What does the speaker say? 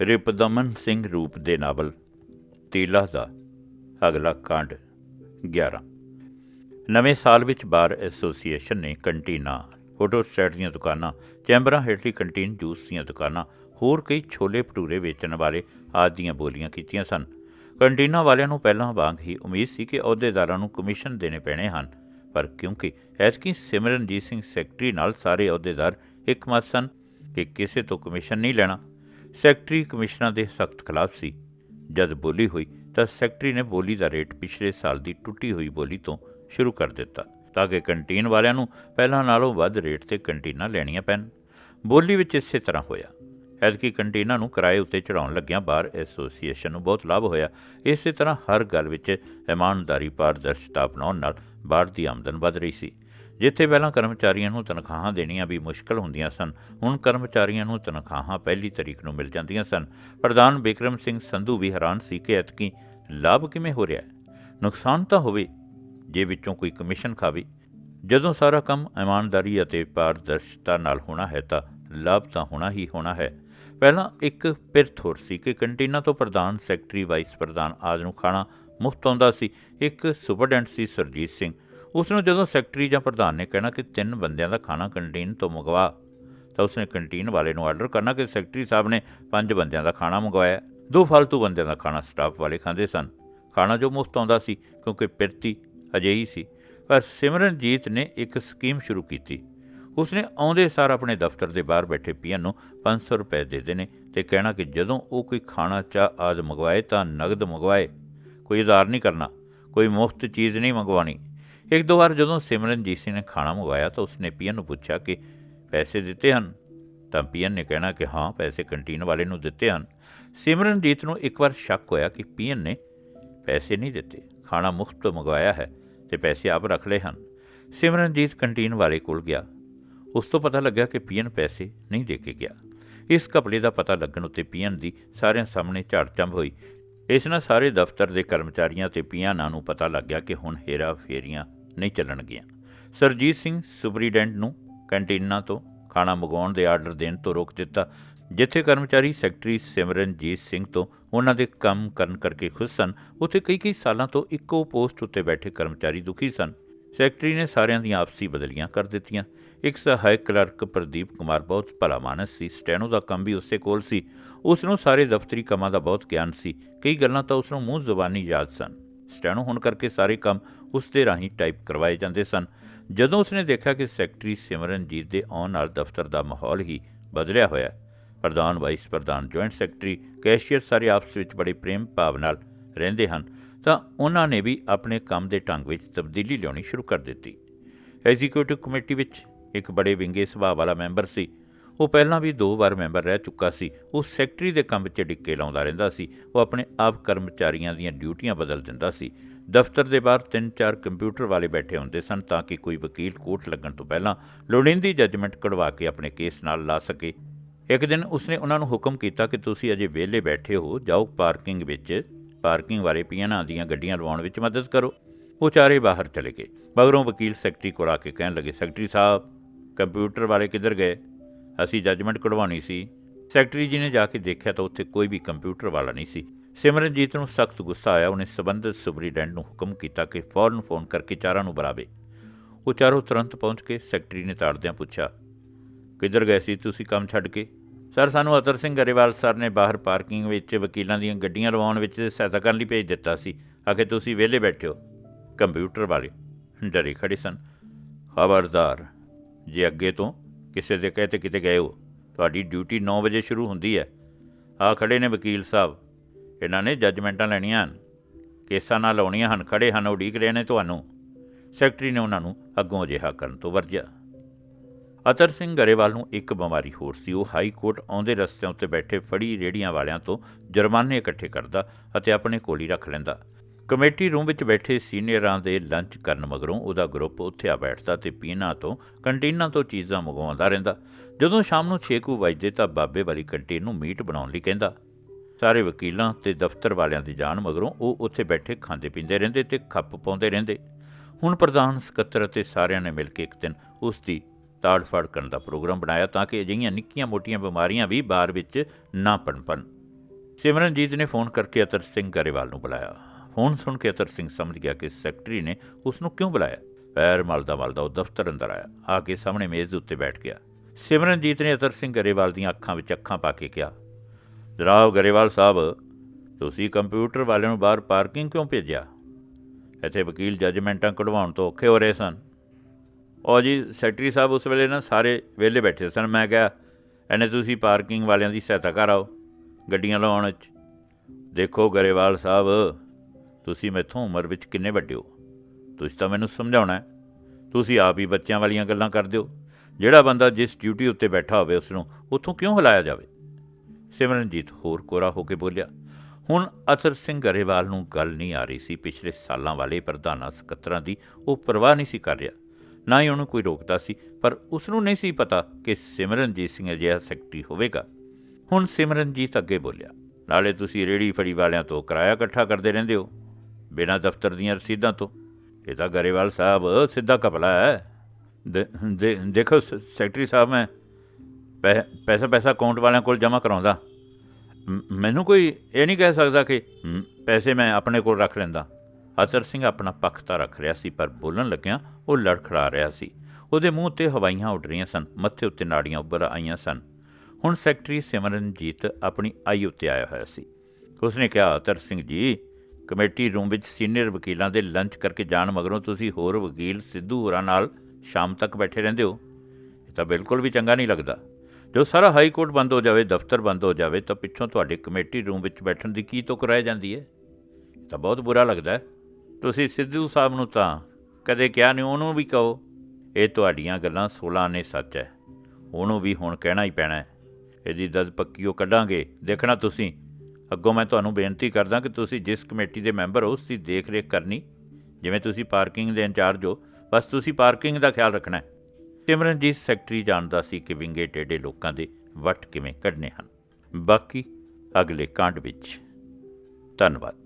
ਰਿਪਦਮਨ ਸਿੰਘ ਰੂਪ ਦੇ ਨਾਵਲ, ਤੀਲਾ ਦਾ, ਅਗਲਾ ਕਾਂਡ 11 ਨਵੇਂ ਸਾਲ ਵਿੱਚ ਬਾਰ ਐਸੋਸੀਏਸ਼ਨ ਨੇ ਕੰਟੀਨਾਂ ਫੋਟੋ ਸਟੇਟ ਦੀਆਂ ਦੁਕਾਨਾਂ, ਚੈਂਬਰਾਂ ਹੇਠਲੀ ਕੰਟੀਨ ਜੂਸ ਦੀਆਂ ਦੁਕਾਨਾਂ, ਹੋਰ ਕਈ ਛੋਲੇ ਭਟੂਰੇ ਵੇਚਣ ਵਾਲੇ ਆਦਿ ਦੀਆਂ ਬੋਲੀਆਂ ਕੀਤੀਆਂ ਸਨ। ਕੰਟੀਨਾਂ ਵਾਲਿਆਂ ਨੂੰ ਪਹਿਲਾਂ ਵਾਂਗ ਹੀ ਉਮੀਦ ਸੀ ਕਿ ਅਹੁਦੇਦਾਰਾਂ ਨੂੰ ਕਮਿਸ਼ਨ ਦੇਣੇ ਪੈਣੇ ਹਨ, ਪਰ ਕਿਉਂਕਿ ਐਤਕੀ ਸਿਮਰਨਜੀਤ ਸਿੰਘ ਸੈਕਟਰੀ ਨਾਲ ਸਾਰੇ ਅਹੁਦੇਦਾਰ ਇੱਕਮਤ ਸਨ ਕਿ ਕਿਸੇ ਤੋਂ ਕਮਿਸ਼ਨ ਨਹੀਂ ਲੈਣਾ। ਸੈਕਟਰੀ ਕਮਿਸ਼ਨਾਂ ਦੇ ਸਖਤ ਖਿਲਾਫ ਸੀ। ਜਦ ਬੋਲੀ ਹੋਈ ਤਾਂ ਸੈਕਟਰੀ ਨੇ ਬੋਲੀ ਦਾ ਰੇਟ ਪਿਛਲੇ ਸਾਲ ਦੀ ਟੁੱਟੀ ਹੋਈ ਬੋਲੀ ਤੋਂ ਸ਼ੁਰੂ ਕਰ ਦਿੱਤਾ ਤਾਂ ਕਿ ਕੰਟੀਨ ਵਾਲਿਆਂ ਨੂੰ ਪਹਿਲਾਂ ਨਾਲੋਂ ਵੱਧ ਰੇਟ ਤੇ ਕੰਟੀਨਾਂ ਲੈਣੀਆਂ ਪੈਣ। ਬੋਲੀ ਵਿੱਚ ਇਸੇ ਤਰ੍ਹਾਂ ਹੋਇਆ। ਐਤਕੀ ਕੰਟੀਨਾਂ ਨੂੰ ਕਿਰਾਏ ਉੱਤੇ ਚੜਾਉਣ ਲੱਗਿਆਂ ਬਾਰ ਐਸੋਸੀਏਸ਼ਨ ਨੂੰ ਬਹੁਤ ਲਾਭ ਹੋਇਆ। ਇਸੇ ਤਰ੍ਹਾਂ ਹਰ ਗੱਲ ਵਿੱਚ ਇਮਾਨਦਾਰੀ, ਪਾਰਦਰਸ਼ਤਾ ਅਪਣਾਉਣ ਨਾਲ ਬਾਰ ਦੀ ਆਮਦਨ ਵਧ ਰਹੀ ਸੀ। ਜਿੱਥੇ ਪਹਿਲਾਂ ਕਰਮਚਾਰੀਆਂ ਨੂੰ ਤਨਖਾਹਾਂ ਦੇਣੀਆਂ ਵੀ ਮੁਸ਼ਕਲ ਹੁੰਦੀਆਂ ਸਨ, ਹੁਣ ਕਰਮਚਾਰੀਆਂ ਨੂੰ ਤਨਖਾਹਾਂ ਪਹਿਲੀ ਤਰੀਕ ਨੂੰ ਮਿਲ ਜਾਂਦੀਆਂ ਸਨ। ਪ੍ਰਧਾਨ ਬਿਕਰਮ ਸਿੰਘ ਸੰਧੂ ਵੀ ਹੈਰਾਨ ਸੀ ਕਿ ਐਤਕੀ ਲਾਭ ਕਿਵੇਂ ਹੋ ਰਿਹਾ ਹੈ? ਨੁਕਸਾਨ ਤਾਂ ਹੋਵੇ, ਜੇ ਵਿੱਚੋਂ ਕੋਈ ਕਮਿਸ਼ਨ ਖਾਵੇ। ਜਦੋਂ ਸਾਰਾ ਕੰਮ ਇਮਾਨਦਾਰੀ ਅਤੇ ਪਾਰਦਰਸ਼ਤਾ ਨਾਲ ਹੋਣਾ ਹੈ ਤਾਂ ਲਾਭ ਤਾਂ ਹੋਣਾ ਹੀ ਹੋਣਾ ਹੈ। ਪਹਿਲਾਂ ਇੱਕ ਪਿਰਥ ਹੋਰ ਸੀ ਕਿ ਕੰਟੀਨਾਂ ਤੋਂ ਪ੍ਰਧਾਨ ਸੈਕਟਰੀ, ਵਾਈਸ ਪ੍ਰਧਾਨ ਆਦਿ ਨੂੰ ਖਾਣਾ ਮੁਫਤ ਆਉਂਦਾ ਸੀ। ਇੱਕ ਸੁਪਰਡੈਂਟ ਸੀ ਸਰਜੀਤ ਸਿੰਘ। ਉਸ ਨੂੰ ਜਦੋਂ ਸੈਕਟਰੀ ਜਾਂ ਪ੍ਰਧਾਨ ਨੇ ਕਹਿਣਾ ਕਿ ਤਿੰਨ ਬੰਦਿਆਂ ਦਾ ਖਾਣਾ ਕੰਟੀਨ ਤੋਂ ਮੰਗਵਾ, ਤਾਂ ਉਸਨੇ ਕੰਟੀਨ ਵਾਲੇ ਨੂੰ ਆਰਡਰ ਕਰਨਾ ਕਿ ਸੈਕਟਰੀ ਸਾਹਿਬ ਨੇ ਪੰਜ ਬੰਦਿਆਂ ਦਾ ਖਾਣਾ ਮੰਗਵਾਇਆ। ਦੋ ਫालतू ਬੰਦਿਆਂ ਦਾ ਖਾਣਾ ਸਟਾਫ ਵਾਲੇ ਖਾਂਦੇ ਸਨ। ਖਾਣਾ ਜੋ ਮੁਫਤ ਆਉਂਦਾ ਸੀ, ਕਿਉਂਕਿ ਪਿਰਤੀ ਅਜਿਹੀ ਸੀ। ਪਰ ਸਿਮਰਨਜੀਤ ਨੇ ਇੱਕ ਸਕੀਮ ਸ਼ੁਰੂ ਕੀਤੀ। ਉਸਨੇ ਆਉਂਦੇ ਸਾਰ ਆਪਣੇ ਦਫ਼ਤਰ ਦੇ ਬਾਹਰ ਬੈਠੇ ਪੀਐਨ ਨੂੰ 500 ਰੁਪਏ ਦੇ ਦੇਣੇ ਤੇ ਕਹਿਣਾ ਕਿ ਜਦੋਂ ਉਹ ਕੋਈ ਖਾਣਾ, ਚਾਹ ਆਦ ਮੰਗਵਾਏ ਤਾਂ ਨਗਦ ਮੰਗਵਾਏ। ਕੋਈ ਉਧਾਰ ਨਹੀਂ ਕਰਨਾ, ਕੋਈ ਮੁਫਤ ਚੀਜ਼ ਨਹੀਂ ਮੰਗਵਾਣੀ ਇੱਕ ਦੋ ਵਾਰ ਜਦੋਂ ਸਿਮਰਨਜੀਤ ਸਿੰਘ ਨੇ ਖਾਣਾ ਮੰਗਵਾਇਆ ਤਾਂ ਉਸਨੇ ਪੀਐਨ ਨੂੰ ਪੁੱਛਿਆ ਕਿ ਪੈਸੇ ਦਿੱਤੇ ਹਨ? ਤਾਂ ਪੀਐਨ ਨੇ ਕਹਿਣਾ ਕਿ ਹਾਂ, ਪੈਸੇ ਕੰਟੀਨ ਵਾਲੇ ਨੂੰ ਦਿੱਤੇ ਹਨ। ਸਿਮਰਨਜੀਤ ਨੂੰ ਇੱਕ ਵਾਰ ਸ਼ੱਕ ਹੋਇਆ ਕਿ ਪੀਐਨ ਨੇ ਪੈਸੇ ਨਹੀਂ ਦਿੱਤੇ। ਖਾਣਾ ਮੁਫਤ ਮੰਗਵਾਇਆ ਹੈ ਤੇ ਪੈਸੇ ਆਪ ਰੱਖ ਲਏ ਹਨ। ਸਿਮਰਨਜੀਤ ਕੰਟੀਨ ਵਾਲੇ ਕੋਲ ਗਿਆ। ਉਸ ਤੋਂ ਪਤਾ ਲੱਗਿਆ ਕਿ ਪੀਐਨ ਪੈਸੇ ਨਹੀਂ ਦੇ ਕੇ ਗਿਆ। ਇਸ ਕਪੜੇ ਦਾ ਪਤਾ ਲੱਗਣ ਉੱਤੇ ਪੀਐਨ ਦੀ ਸਾਰਿਆਂ ਸਾਹਮਣੇ ਝਾੜਚੰਬ ਹੋਈ। ਇਸ ਨਾਲ ਸਾਰੇ ਦਫ਼ਤਰ ਦੇ ਕਰਮਚਾਰੀਆਂ ਤੇ ਪੀਐਨਾਂ ਨੂੰ ਪਤਾ ਲੱਗ ਗਿਆ ਕਿ ਹੁਣ ਹੇਰਾ ਫੇਰੀਆਂ ਨਹੀਂ ਚੱਲਣਗੀਆਂ। ਸਰਜੀਤ ਸਿੰਘ ਸੁਪਰੀਡੈਂਟ ਨੂੰ ਕੈਂਟੀਨਾਂ ਤੋਂ ਖਾਣਾ ਮੰਗਵਾਉਣ ਦੇ ਆਰਡਰ ਦੇਣ ਤੋਂ ਰੋਕ ਦਿੱਤਾ, ਜਿੱਥੇ ਕਰਮਚਾਰੀ ਸੈਕਟਰੀ ਸਿਮਰਨਜੀਤ ਸਿੰਘ ਤੋਂ ਉਹਨਾਂ ਦੇ ਕੰਮ ਕਰਨ ਕਰਕੇ ਖੁਸ਼ ਸਨ। ਉੱਥੇ ਕਈ ਕਈ ਸਾਲਾਂ ਤੋਂ ਇੱਕੋ ਪੋਸਟ ਉੱਤੇ ਬੈਠੇ ਕਰਮਚਾਰੀ ਦੁਖੀ ਸਨ। ਸੈਕਟਰੀ ਨੇ ਸਾਰਿਆਂ ਦੀਆਂ ਆਪਸੀ ਬਦਲੀਆਂ ਕਰ ਦਿੱਤੀਆਂ। ਇੱਕ ਸਹਾਇਕ ਕਲਰਕ ਪ੍ਰਦੀਪ ਕੁਮਾਰ ਬਹੁਤ ਭਲਾ ਮਾਨਸ ਸੀ, ਸਟੈਨੋ ਦਾ ਕੰਮ ਵੀ ਉਸੇ ਕੋਲ ਸੀ। ਉਸ ਨੂੰ ਸਾਰੇ ਦਫ਼ਤਰੀ ਕੰਮਾਂ ਦਾ ਬਹੁਤ ਗਿਆਨ ਸੀ। ਕਈ ਗੱਲਾਂ ਤਾਂ ਉਸ ਨੂੰ ਮੂੰਹ ਜ਼ੁਬਾਨੀ ਯਾਦ ਸਨ। ਸਟੈਨੋ ਹੋਣ ਕਰਕੇ ਸਾਰੇ ਕੰਮ ਉਸ ਦੇ ਰਾਹੀਂ ਟਾਈਪ ਕਰਵਾਏ ਜਾਂਦੇ ਸਨ। ਜਦੋਂ ਉਸਨੇ ਦੇਖਿਆ ਕਿ ਸੈਕਟਰੀ ਸਿਮਰਨਜੀਤ ਦੇ ਆਉਣ ਨਾਲ ਦਫ਼ਤਰ ਦਾ ਮਾਹੌਲ ਹੀ ਬਦਲਿਆ ਹੋਇਆ ਪ੍ਰਧਾਨ, ਵਾਈਸ ਪ੍ਰਧਾਨ, ਜੁਆਇੰਟ ਸੈਕਟਰੀ, ਕੈਸ਼ੀਅਰ ਸਾਰੇ ਆਪਸ ਵਿੱਚ ਬੜੇ ਪ੍ਰੇਮ ਭਾਵ ਨਾਲ ਰਹਿੰਦੇ ਹਨ, ਤਾਂ ਉਹਨਾਂ ਨੇ ਵੀ ਆਪਣੇ ਕੰਮ ਦੇ ਢੰਗ ਵਿੱਚ ਤਬਦੀਲੀ ਲਿਆਉਣੀ ਸ਼ੁਰੂ ਕਰ ਦਿੱਤੀ। ਐਗਜ਼ੀਕਿਊਟਿਵ ਕਮੇਟੀ ਵਿੱਚ ਇੱਕ ਬੜੇ ਵਿੰਗੇ ਸੁਭਾਅ ਵਾਲਾ ਮੈਂਬਰ ਸੀ। ਉਹ ਪਹਿਲਾਂ ਵੀ ਦੋ ਵਾਰ ਮੈਂਬਰ ਰਹਿ ਚੁੱਕਾ ਸੀ। ਉਹ ਸੈਕਟਰੀ ਦੇ ਕੰਮ 'ਚ ਡਿੱਕੇ ਲਾਉਂਦਾ ਰਹਿੰਦਾ ਸੀ। ਉਹ ਆਪਣੇ ਆਪ ਕਰਮਚਾਰੀਆਂ ਦੀਆਂ ਡਿਊਟੀਆਂ ਬਦਲ ਦਿੰਦਾ ਸੀ। ਦਫ਼ਤਰ ਦੇ ਬਾਹਰ ਤਿੰਨ ਚਾਰ ਕੰਪਿਊਟਰ ਵਾਲੇ ਬੈਠੇ ਹੁੰਦੇ ਸਨ ਤਾਂ ਕਿ ਕੋਈ ਵਕੀਲ ਕੋਰਟ ਲੱਗਣ ਤੋਂ ਪਹਿਲਾਂ ਲੋੜੀਂਦੀ ਜੱਜਮੈਂਟ ਕਢਵਾ ਕੇ ਆਪਣੇ ਕੇਸ ਨਾਲ ਲਾ ਸਕੇ। ਇੱਕ ਦਿਨ ਉਸਨੇ ਉਹਨਾਂ ਨੂੰ ਹੁਕਮ ਕੀਤਾ ਕਿ ਤੁਸੀਂ ਅਜੇ ਵਿਹਲੇ ਬੈਠੇ ਹੋ, ਜਾਓ ਪਾਰਕਿੰਗ ਵਿੱਚ, ਪਾਰਕਿੰਗ ਵਾਲੇ ਪੀਐਨਾਂ ਦੀਆਂ ਗੱਡੀਆਂ ਲਵਾਉਣ ਵਿੱਚ ਮਦਦ ਕਰੋ। ਉਹ ਚਾਰੇ ਬਾਹਰ ਚਲੇ ਗਏ। ਮਗਰੋਂ ਵਕੀਲ ਸੈਕਟਰੀ ਕੋਲ ਆ ਕੇ ਕਹਿਣ ਲੱਗੇ, ਸੈਕਟਰੀ ਸਾਹਿਬ, ਕੰਪਿਊਟਰ ਵਾਲੇ ਕਿੱਧਰ ਗਏ? ਅਸੀਂ ਜੱਜਮੈਂਟ ਕਢਵਾਉਣੀ ਸੀ। ਸੈਕਟਰੀ ਜੀ ਨੇ ਜਾ ਕੇ ਦੇਖਿਆ ਤਾਂ ਉੱਥੇ ਕੋਈ ਵੀ ਕੰਪਿਊਟਰ ਵਾਲਾ ਨਹੀਂ ਸੀ। ਸਿਮਰਨਜੀਤ ਨੂੰ ਸਖਤ ਗੁੱਸਾ ਆਇਆ। ਉਹਨੇ ਸਬੰਧਤ ਸੁਪਰੀਡੈਂਟ ਨੂੰ ਹੁਕਮ ਕੀਤਾ ਕਿ ਫੌਰਨ ਫੋਨ ਕਰਕੇ ਚਾਰਾਂ ਨੂੰ ਬੁਲਾਵੇ। ਉਹ ਚਾਰੋਂ ਤੁਰੰਤ ਪਹੁੰਚ ਕੇ ਸੈਕਟਰੀ ਨੇ ਤਾੜਦਿਆਂ ਪੁੱਛਿਆ, ਕਿੱਧਰ ਗਏ ਸੀ ਤੁਸੀਂ ਕੰਮ ਛੱਡ ਕੇ? ਸਰ, ਸਾਨੂੰ ਅਤਰ ਸਿੰਘ ਗਰੇਵਾਲ ਸਰ ਨੇ ਬਾਹਰ ਪਾਰਕਿੰਗ ਵਿੱਚ ਵਕੀਲਾਂ ਦੀਆਂ ਗੱਡੀਆਂ ਲਵਾਉਣ ਵਿੱਚ ਸਹਾਇਤਾ ਕਰਨ ਲਈ ਭੇਜ ਦਿੱਤਾ ਸੀ। ਆਖੇ ਤੁਸੀਂ ਵਿਹਲੇ ਬੈਠੇ ਹੋ। ਕੰਪਿਊਟਰ ਵਾਲੇ? ਡਰੇ ਖੜੇ ਸਨ। ਖਬਰਦਾਰ, ਜੇ ਅੱਗੇ ਤੋਂ ਕਿਸੇ ਦੇ ਕਹੇ ਤੇ ਕਿਤੇ ਗਏ ਹੋ। ਤੁਹਾਡੀ ਡਿਊਟੀ 9 ਵਜੇ ਸ਼ੁਰੂ ਹੁੰਦੀ ਹੈ। ਆ ਖੜੇ ਨੇ ਵਕੀਲ ਸਾਹਿਬ। ਇਹਨਾਂ ਨੇ ਜੱਜਮੈਂਟਾਂ ਲੈਣੀਆਂ ਹਨ। ਕੇਸਾਂ ਨਾਲ ਲਾਉਣੀਆਂ ਹਨ। ਖੜੇ ਹਨ। ਉਡੀਕ ਰਹੇ ਨੇ ਤੁਹਾਨੂੰ। ਸੈਕਟਰੀ ਨੇ ਉਹਨਾਂ ਨੂੰ ਅੱਗੋਂ ਅਜਿਹਾ ਕਰਨ ਤੋਂ ਵਰਜਿਆ। ਅਤਰ ਸਿੰਘ ਗਰੇਵਾਲ ਨੂੰ ਇੱਕ ਬਿਮਾਰੀ ਹੋਰ ਸੀ। ਉਹ ਹਾਈ ਕੋਰਟ ਆਉਂਦੇ ਰਸਤਿਆਂ ਉੱਤੇ ਬੈਠੇ ਫੜੀ ਰੇੜੀਆਂ ਵਾਲਿਆਂ ਤੋਂ ਜੁਰਮਾਨੇ ਇਕੱਠੇ ਕਰਦਾ ਅਤੇ ਆਪਣੇ ਕੋਲ ਹੀ ਰੱਖ ਲੈਂਦਾ। ਕਮੇਟੀ ਰੂਮ ਵਿੱਚ ਬੈਠੇ ਸੀਨੀਅਰਾਂ ਦੇ ਲੰਚ ਕਰਨ ਮਗਰੋਂ ਉਹਦਾ ਗਰੁੱਪ ਉੱਥੇ ਆ ਬੈਠਦਾ ਤੇ ਪੀਣਾ ਤੋਂ, ਕੰਟੀਨਾਂ ਤੋਂ ਚੀਜ਼ਾਂ ਮੰਗਵਾਉਂਦਾ ਰਹਿੰਦਾ। ਜਦੋਂ ਸ਼ਾਮ ਨੂੰ 6 ਕੁ ਵਜੇ ਤਾਂ ਬਾਬੇ ਵਾਲੀ ਕੰਟੀਨ ਨੂੰ ਮੀਟ ਬਣਾਉਣ ਲਈ ਕਹਿੰਦਾ। ਸਾਰੇ ਵਕੀਲਾਂ ਤੇ ਦਫ਼ਤਰ ਵਾਲਿਆਂ ਦੀ ਜਾਣ ਮਗਰੋਂ ਉਹ ਉੱਥੇ ਬੈਠੇ ਖਾਂਦੇ ਪੀਂਦੇ ਰਹਿੰਦੇ ਤੇ ਖੱਪ ਪਾਉਂਦੇ ਰਹਿੰਦੇ। ਹੁਣ ਪ੍ਰਧਾਨ, ਸਕੱਤਰ ਅਤੇ ਸਾਰਿਆਂ ਨੇ ਮਿਲ ਕੇ ਇੱਕ ਦਿਨ ਉਸ ਦੀ ਤਾੜ-ਫਾੜ ਕਰਨ ਦਾ ਪ੍ਰੋਗਰਾਮ ਬਣਾਇਆ ਤਾਂ ਕਿ ਅਜਿਹੀਆਂ ਨਿੱਕੀਆਂ ਮੋਟੀਆਂ ਬਿਮਾਰੀਆਂ ਵੀ ਬਾਰ ਵਿੱਚ ਨਾ ਪਣਪਣ ਸਿਮਰਨਜੀਤ ਨੇ ਫੋਨ ਕਰਕੇ ਅਤਰ ਸਿੰਘ ਗਰੇਵਾਲ ਨੂੰ ਬੁਲਾਇਆ। ਹੁਣ ਸੁਣ ਕੇ ਅਤਰ ਸਿੰਘ ਸਮਝ ਗਿਆ ਕਿ ਸੈਕਟਰੀ ਨੇ ਉਸ ਨੂੰ ਕਿਉਂ ਬੁਲਾਇਆ। ਪੈਰ ਮਲਦਾ ਮਲਦਾ ਉਹ ਦਫ਼ਤਰ ਅੰਦਰ ਆਇਆ। ਆ ਕੇ ਸਾਹਮਣੇ ਮੇਜ਼ ਦੇ ਉੱਤੇ ਬੈਠ ਗਿਆ। ਸਿਮਰਨਜੀਤ ਨੇ ਅਤਰ ਸਿੰਘ ਗਰੇਵਾਲ ਦੀਆਂ ਅੱਖਾਂ ਵਿੱਚ ਅੱਖਾਂ ਪਾ ਕੇ ਕਿਹਾ, ਜਨਾਬ ਗਰੇਵਾਲ ਸਾਹਿਬ, ਤੁਸੀਂ ਕੰਪਿਊਟਰ ਵਾਲਿਆਂ ਨੂੰ ਬਾਹਰ ਪਾਰਕਿੰਗ ਕਿਉਂ ਭੇਜਿਆ? ਇੱਥੇ ਵਕੀਲ ਜੱਜਮੈਂਟਾਂ ਕਢਵਾਉਣ ਤੋਂ ਔਖੇ ਹੋ ਰਹੇ ਸਨ। ਉਹ ਜੀ, ਸੈਕਟਰੀ ਸਾਹਿਬ ਉਸ ਵੇਲੇ ਨਾ ਸਾਰੇ ਵਿਹਲੇ ਬੈਠੇ ਸਨ। ਮੈਂ ਕਿਹਾ ਐਨੇ ਤੁਸੀਂ ਪਾਰਕਿੰਗ ਵਾਲਿਆਂ ਦੀ ਸਹਾਇਤਾ ਕਰ ਆਓ ਗੱਡੀਆਂ ਲਾਉਣ ਵਿੱਚ ਦੇਖੋ ਗਰੇਵਾਲ ਸਾਹਿਬ ਤੁਸੀਂ ਮੈਥੋਂ ਉਮਰ ਵਿੱਚ ਕਿੰਨੇ ਵੱਡੇ ਹੋ? ਤੁਸੀਂ ਤਾਂ ਮੈਨੂੰ ਸਮਝਾਉਣਾ ਹੈ। ਤੁਸੀਂ ਆਪ ਹੀ ਬੱਚਿਆਂ ਵਾਲੀਆਂ ਗੱਲਾਂ ਕਰਦੇ ਹੋ। ਜਿਹੜਾ ਬੰਦਾ ਜਿਸ ਡਿਊਟੀ ਉੱਤੇ ਬੈਠਾ ਹੋਵੇ ਉਸ ਨੂੰ ਉੱਥੋਂ ਕਿਉਂ ਹਿਲਾਇਆ ਜਾਵੇ? ਸਿਮਰਨਜੀਤ ਹੋਰ ਕੋਰਾ ਹੋ ਕੇ ਬੋਲਿਆ, ਹੁਣ ਅਸਰ ਸਿੰਘ ਗਰੇਵਾਲ ਨੂੰ ਗੱਲ ਨਹੀਂ ਆ ਰਹੀ ਸੀ। ਪਿਛਲੇ ਸਾਲਾਂ ਵਾਲੇ ਪ੍ਰਧਾਨਾਂ ਸਕੱਤਰਾਂ ਦੀ ਉਹ ਪਰਵਾਹ ਨਹੀਂ ਸੀ ਕਰ ਰਿਹਾ। ਨਾ ਹੀ ਉਹਨੂੰ ਕੋਈ ਰੋਕਦਾ ਸੀ, ਪਰ ਉਸ ਨੂੰ ਨਹੀਂ ਸੀ ਪਤਾ ਕਿ ਸਿਮਰਨਜੀਤ ਸਿੰਘ ਅਜਿਹਾ ਸੈਕਟਰੀ ਹੋਵੇਗਾ। ਹੁਣ ਸਿਮਰਨਜੀਤ ਅੱਗੇ ਬੋਲਿਆ, ਨਾਲੇ ਤੁਸੀਂ ਰੇੜੀ ਫੜੀ ਵਾਲਿਆਂ ਤੋਂ ਕਿਰਾਇਆ ਇਕੱਠਾ ਕਰਦੇ ਰਹਿੰਦੇ ਹੋ। ਬਿਨਾਂ ਦਫ਼ਤਰ ਦੀਆਂ ਰਸੀਦਾਂ ਤੋਂ। ਇਹ ਤਾਂ ਗਰੇਵਾਲ ਸਾਹਿਬ ਸਿੱਧਾ ਕਪਲਾ ਹੈ। ਦੇਖੋ ਸ- ਸੈਕਟਰੀ ਸਾਹਿਬ, ਮੈਂ ਪੈ- ਪੈਸਾ ਪੈਸਾ ਅਕਾਊਂਟ ਵਾਲਿਆਂ ਕੋਲ ਜਮ੍ਹਾਂ ਕਰਾਉਂਦਾ। ਮੈਨੂੰ ਕੋਈ ਇਹ ਨਹੀਂ ਕਹਿ ਸਕਦਾ ਕਿ ਪੈਸੇ ਮੈਂ ਆਪਣੇ ਕੋਲ ਰੱਖ ਲੈਂਦਾ। ਅਤਰ ਸਿੰਘ ਆਪਣਾ ਪੱਖ ਤਾਂ ਰੱਖ ਰਿਹਾ ਸੀ, ਪਰ ਬੋਲਣ ਲੱਗਿਆ ਉਹ ਲੜਖੜਾ ਰਿਹਾ ਸੀ। ਉਹਦੇ ਮੂੰਹ ਤੇ ਹਵਾਈਆਂ ਉੱਡ ਰਹੀਆਂ ਸਨ, ਮੱਥੇ ਉੱਤੇ ਨਾੜੀਆਂ ਉੱਭਰ ਆਈਆਂ ਸਨ। ਹੁਣ ਸੈਕਟਰੀ ਸਿਮਰਨਜੀਤ ਆਪਣੀ ਆਈ ਉੱਤੇ ਆਇਆ ਹੋਇਆ ਸੀ। ਉਸਨੇ ਕਿਹਾ, ਅਤਰ ਸਿੰਘ ਜੀ ਕਮੇਟੀ ਰੂਮ ਵਿੱਚ ਸੀਨੀਅਰ ਵਕੀਲਾਂ ਦੇ ਲੰਚ ਕਰਕੇ ਜਾਣ ਮਗਰੋਂ ਤੁਸੀਂ ਹੋਰ ਵਕੀਲ ਸਿੱਧੂ ਹੋਰਾਂ ਨਾਲ ਸ਼ਾਮ ਤੱਕ ਬੈਠੇ ਰਹਿੰਦੇ ਹੋ। ਇਹ ਤਾਂ ਬਿਲਕੁਲ ਵੀ ਚੰਗਾ ਨਹੀਂ ਲੱਗਦਾ। ਜੋ ਸਾਰਾ ਹਾਈ ਕੋਰਟ ਬੰਦ ਹੋ ਜਾਵੇ, ਦਫ਼ਤਰ ਬੰਦ ਹੋ ਜਾਵੇ, ਤਾਂ ਪਿੱਛੋਂ ਤੁਹਾਡੇ ਕਮੇਟੀ ਰੂਮ ਵਿੱਚ ਬੈਠਣ ਦੀ ਕੀ ਤੁਕ ਰਹਿ ਜਾਂਦੀ ਹੈ? ਇਹ ਤਾਂ ਬਹੁਤ ਬੁਰਾ ਲੱਗਦਾ ਹੈ। ਤੁਸੀਂ ਸਿੱਧੂ ਸਾਹਿਬ ਨੂੰ ਤਾਂ ਕਦੇ ਕਿਹਾ ਨਹੀਂ, ਉਹਨੂੰ ਵੀ ਕਹੋ। ਇਹ ਤੁਹਾਡੀਆਂ ਗੱਲਾਂ 16 ਨੇ ਸੱਚ ਹੈ। ਉਹਨੂੰ ਵੀ ਹੁਣ ਕਹਿਣਾ ਹੀ ਪੈਣਾ ਹੈ। ਇਹਦੀ ਦਦ ਪੱਕੀ ਉਹ ਕੱਢਾਂਗੇ। ਦੇਖਣਾ ਤੁਸੀਂ। ਅੱਗੋਂ ਮੈਂ ਤੁਹਾਨੂੰ ਬੇਨਤੀ ਕਰਦਾ ਕਿ ਤੁਸੀਂ ਜਿਸ ਕਮੇਟੀ ਦੇ ਮੈਂਬਰ ਹੋ, ਉਸ ਦੀ ਦੇਖ-ਰੇਖ ਕਰਨੀ। ਜਿਵੇਂ ਤੁਸੀਂ ਪਾਰਕਿੰਗ ਦੇ ਇੰਚਾਰਜ ਹੋ, ਬਸ ਤੁਸੀਂ ਪਾਰਕਿੰਗ ਦਾ ਖਿਆਲ ਰੱਖਣਾ ਹੈ। ਸਿਮਰਨਜੀਤ ਸੈਕਟਰੀ ਜਾਣਦਾ ਸੀ ਕਿ ਵਿੰਗੇ ਟੇਡੇ ਲੋਕਾਂ ਦੇ ਵੱਟ ਕਿਵੇਂ ਕੱਢਨੇ ਹਨ। ਬਾਕੀ ਅਗਲੇ ਕਾਂਡ ਵਿੱਚ। ਧੰਨਵਾਦ।